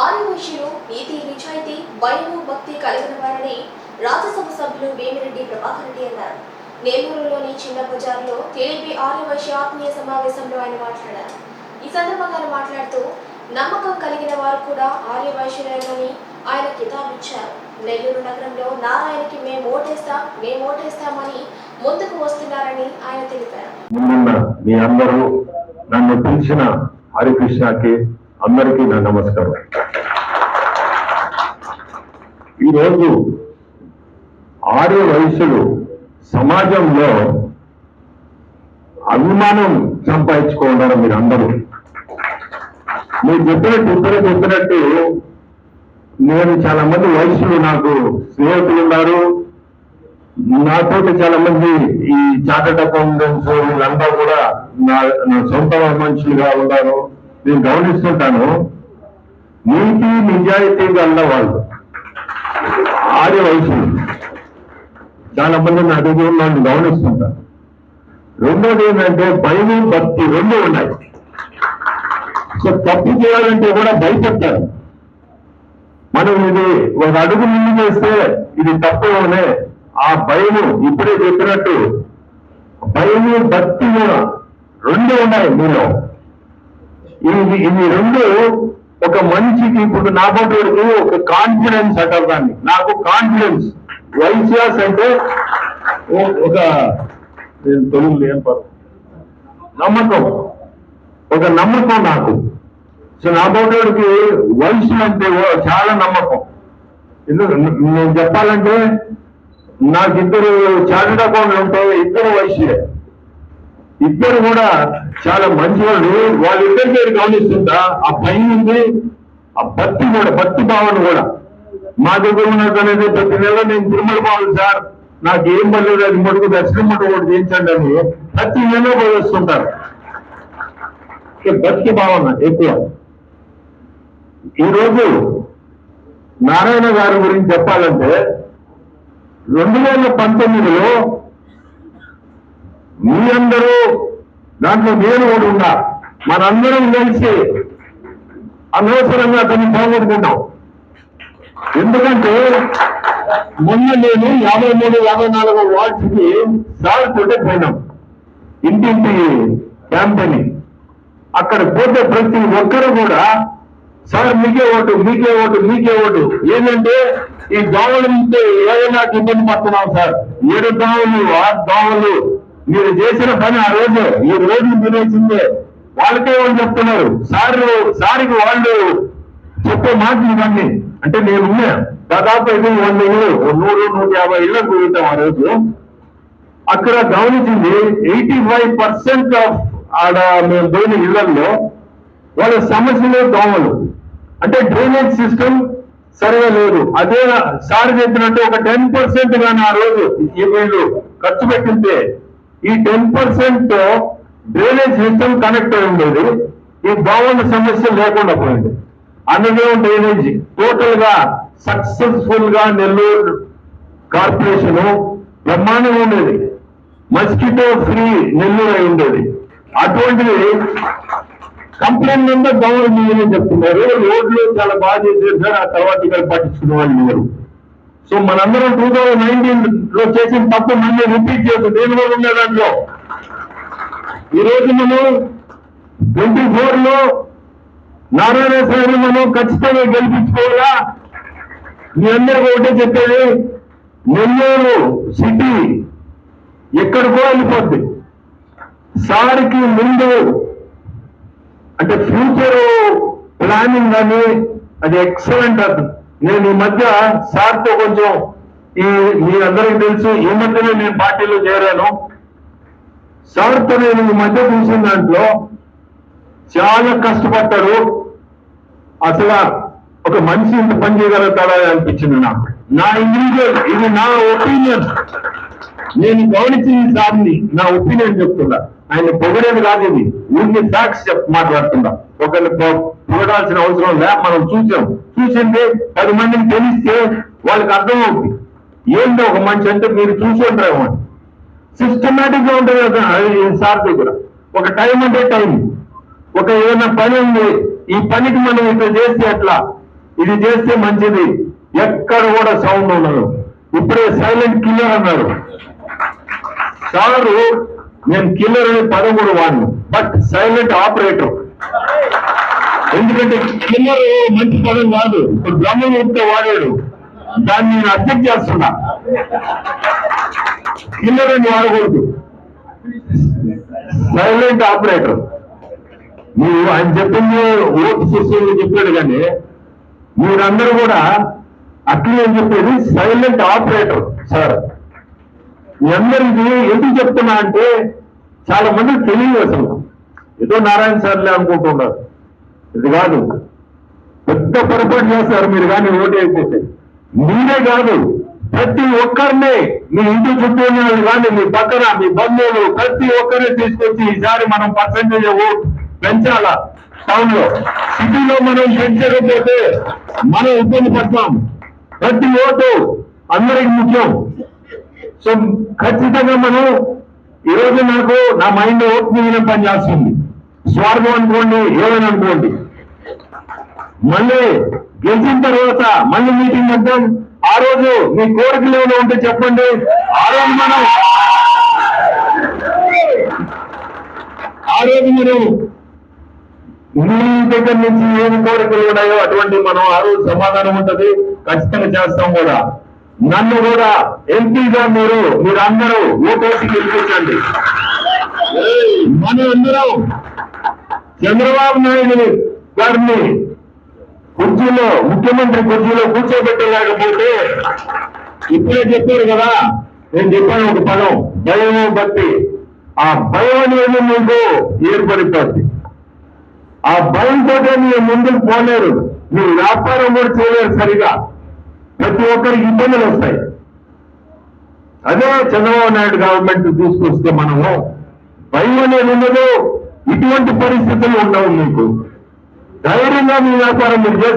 ఆర్యవైశ్యులు నీతి నిజాయితీ భయము భక్తి కలిగిన వారని రాజ్యసభ సభ్యులు వేమిరెడ్డి ప్రభాకర్ రెడ్డి అన్నారు. నెల్లూరులోని చిన్న బజార్లో టీడీపీ ఆర్యవైశ్య ఆత్మీయ సమావేశంలో ఆయన మాట్లాడారు. ఈ సందర్భంగా ఆయన మాట్లాడుతూ నమ్మకం కలిగిన వారు కూడా ఆర్యవైశ్యులేనని ఆయన కితాబిచ్చారు నెల్లూరు నగరంలో నారాయణకి మేము ఓటేస్తాం మేము ఓటేస్తామని ముందుకు వస్తున్నారని ఆయన తెలిపారు. మీ అందరూ నన్ను పిలిచిన హరికృష్ణకి అందరికీ నా నమస్కారం. ఈరోజు ఆర్య వయసులు సమాజంలో అభిమానం సంపాదించుకుంటారు మీరు అందరూ. మీరు చెప్పినట్టు ఇద్దరు చెప్పినట్టు నేను చాలా మంది వయసులు నాకు స్నేహితులు ఉన్నారు. నాతో చాలా మంది ఈ చార్టెడ్ అకౌంటెంట్స్ వీళ్ళంతా కూడా నా నా సొంత మనుషులుగా ఉన్నారు. నేను గమనిస్తుంటాను. నీతి నిజాయితీ గల వాళ్ళు. ఆర్య వయసు. చాలా మంది నా దగ్గర నన్ను గమనిస్తుంటా. రెండోది ఏంటంటే భయం భక్తి రెండు ఉన్నాయి. సో తప్పు చేయాలంటే కూడా భయపడతారు మనం ఇది ఒక అడుగు ముందు చేస్తే ఇది తప్పు అనే ఆ భయము ఇప్పుడే చెప్పినట్టు భయము భక్తి కూడా రెండు ఉన్నాయి మీలో. ఇది ఇది రెండు ఒక మనిషికి ఇప్పుడు నా ఒక కాన్ఫిడెన్స్ అంటారు దాన్ని. నాకు కాన్ఫిడెన్స్ వైసియాస్ అంటే ఓ- ఒక నేను తెలుగులో ఏం నమ్మకం. ఒక నమ్మకం నాకు. సో నా పోటీకి వయసు అంటే చాలా నమ్మకం. ఎందుకు? నేను చెప్పాలంటే నాకు ఇద్దరు చార్టెడ్ అకౌంట్లు ఉంటాయి ఇద్దరు వయసులే ఇద్దరు కూడా చాలా మంచి వాళ్ళు వాళ్ళిద్దరి పేరు గమనిస్తుంటా. ఆ పైన ఉంది ఆ భక్తి కూడా భక్తి భావన కూడా. మా దగ్గర ఉన్నదనేది ప్రతి నెల నేను తిరుమల పోవాలి సార్. నాకు ఏం పర్లేదు అది మటుకు దర్శనం మటు ఒకటి చేయించండి అని ప్రతి నెల పోయిస్తుంటారు భక్తి భావన ఎక్కువ. ఈరోజు నారాయణ గారి గురించి చెప్పాలంటే రెండు వేల పంతొమ్మిదిలో మీ అందరూ దాంట్లో నేను కూడా ఉన్నా. మనందరం కలిసి అనవసరంగా దాన్ని పోగొట్టుకున్నాం ఎందుకంటే మొన్న నేను యాభై మూడు యాభై నాలుగో వార్డ్స్కి సార్ తోటే పోయినాం. ఇంటింటి క్యాంపెయిన్. అక్కడ పోతే ప్రతి ఒక్కరు కూడా సార్ మీకే ఓటు మీకే ఓటు మీకే ఓటు. ఏంటంటే ఈ దోమలు ఉంటే ఏదైనా ఇబ్బంది పడుతున్నాం సార్. ఏడు దోమలు ఆరు దోమలు మీరు చేసిన పని ఆ రోజు ఈ రోజు తినేసిందే వాళ్ళకే వాళ్ళు చెప్తున్నారు. సార్లు సారికి వాళ్ళు చెప్పే మాటలు ఇవన్నీ. అంటే నేను ఉన్నా దాదాపు ఐదు వంద ఇళ్ళు నూరు నూట యాభై ఇళ్ళకు తిరుగుతాం ఆ రోజు. అక్కడ గమనించింది ఎయిటీ ఫైవ్ పర్సెంట్ ఆఫ్ ఆడ మేము పోయిన ఇళ్ళలో వాళ్ళ సమస్యలే దోమలు. అంటే డ్రైనేజ్ సిస్టమ్ సరిగా లేదు. అదే సార్ చెప్పినట్టు ఒక టెన్ పర్సెంట్ కానీ ఆ రోజు ఈ వీళ్ళు ఖర్చు పెట్టింటే ఈ ten percent drainage system connect అయి ఉండేది. ఈ దోమల సమస్య లేకుండా పోయింది. అన్నదేవం డ్రైనేజ్ టోటల్గా సక్సెస్ఫుల్గా నెల్లూరు కార్పొరేషన్ బ్రహ్మాండంగా ఉండేది. మస్కిటో ఫ్రీ నెల్లూరు అయి ఉండేది. అటువంటిది కంప్లైంట్ నెంబర్ దోమలు మీరే చెప్తున్నారు. రోడ్లు చాలా బాగా చేశారు సార్ ఆ తర్వాత ఇక్కడ పట్టించుకున్న వాళ్ళు లేరు సో మనందరం టూ థౌజండ్ నైన్టీన్లో చేసిన తప్పు మళ్ళీ రిపీట్ చేస్తూ దేని కూడా ఉండే దాంట్లో. ఈ రోజు మనం ట్వంటీ ఫోర్లో నారాయణ స్వామి మనం ఖచ్చితంగా గెలిపించుకోవాలా? మీ అందరికీ ఒకటే చెప్పేది నెల్లూరు సిటీ ఎక్కడికో వెళ్ళిపోద్ది. సార్కి ముందు అంటే ఫ్యూచర్ ప్లానింగ్ అని అది ఎక్సలెంట్ అర్థం. నేను ఈ మధ్య సార్తో కొంచెం ఈ మీ అందరికి తెలుసు ఈ మధ్యనే నేను పార్టీలో చేరాను. సార్తో నేను ఈ మధ్య చూసిన దాంట్లో చాలా కష్టపడ్డాడు అసలు ఒక మనిషి ఇంత పని చేయగలుగుతాడా అనిపించింది నాకు. నా ఇండివిజువల్ ఇది నా ఒపీనియన్. నేను గమనించిన సార్ని నా ఒపీనియన్ చెప్తున్నా. ఆయన పొగడేది కాదు ఇది. ఊరికి ఫ్యాక్ట్స్ చెప్ మాట్లాడుతున్నా. ఒకరిని పొగడాల్సిన అవసరం లే మనం చూసాం. చూసింది పది మందిని తెలిస్తే వాళ్ళకి అర్థమవుతుంది ఏంటో ఒక మనిషి అంటే మీరు చూసి ఉంటారేమో సిస్టమేటిక్గా ఉంటుంది సార్ దగ్గర. ఒక టైం అంటే టైం ఒక ఏదైనా పని ఉంది ఈ పనికి మనం ఇట్లా చేస్తే ఎట్లా? ఇది చేస్తే మంచిది. ఎక్కడ కూడా సౌండ్ ఉండదు. ఇప్పుడే సైలెంట్ కిల్లర్ అన్నారు సారు నేను కిల్లర్ అనే పదం కూడా వాడిను బట్ సైలెంట్ ఆపరేటర్ ఎందుకంటే కిల్లర్ మంచి పదం కాదు. ఇప్పుడు ఉంటే వాడాడు. దాన్ని నేను అబ్జెక్ట్ చేస్తున్నా. కిల్లర్ అని వాడకూడదు. సైలెంట్ ఆపరేటర్ నువ్వు ఆయన చెప్పింది ఓటు శిష్యులు చెప్పాడు కానీ మీరందరూ కూడా అట్లే అని చెప్పేది? సైలెంట్ ఆపరేటర్ సార్ మీ అందరికీ ఎందుకు చెప్తున్నా అంటే చాలా మంది తెలియదు అసలు. ఏదో నారాయణ సార్లే అనుకుంటున్నారు. ఇది కాదు. పెద్ద పొరపాటు చేస్తారు మీరు కానీ ఓటు అయిపోతే మీరే కాదు. ప్రతి ఒక్కరిని మీ ఇంటి చుట్టూ ఉన్న వాళ్ళు కానీ మీ పక్కన మీ బంధువులు ప్రతి ఒక్కరిని తీసుకొచ్చి ఈసారి మనం పర్సంటేజ్ ఓట్ పెంచాలా? టౌన్లో. సిటీలో మనం పెంచకపోతే మనం ఇబ్బంది పడతాం. ప్రతి ఓటు అందరికి ముఖ్యం. సో ఖచ్చితంగా మనం ఈ రోజు నాకు నా మైండ్ ఓపెనింగ్ పని చేస్తుంది. స్వార్థం అనుకోండి ఏమైనా అనుకోండి. మళ్ళీ గెలిచిన తర్వాత మళ్ళీ మీటింగ్ అంటాం ఆ రోజు మీ కోరికలు ఏమైనా ఉంటే చెప్పండి. ఆ రోజు మనం ఆ రోజు మనం మీ దగ్గర నుంచి ఏమి కోరికలు ఉన్నాయో అటువంటి మనం ఆ రోజు సమాధానం ఉంటది. ఖచ్చితంగా చేస్తాం కూడా. నన్ను కూడా ఎంపీగా మీరు మీరందరూ ఓటేసి గెలిపించండి. మనం అందరం చంద్రబాబు నాయుడు గారిని కుర్చీలో ముఖ్యమంత్రి కుర్చీలో కూర్చోబెట్టలేకపోతే ఇప్పుడే చెప్పారు కదా నేను చెప్పాను ఒక పదం భయం భక్తి. ఆ భయం అనేది మీకు ఏర్పడిపోతుంది ఆ భయంతో మీరు ముందుకు పోలేరు. మీరు వ్యాపారం కూడా చేయలేరు సరిగా. ప్రతి ఒక్కరికి ఇబ్బందులు వస్తాయి. అదే చంద్రబాబు నాయుడు గవర్నమెంట్ తీసుకొస్తే మనము భయం అనేది ఉండదు ఇటువంటి పరిస్థితులు ఉండవు మీకు. ధైర్యంగా మీ వ్యాపారం మీరు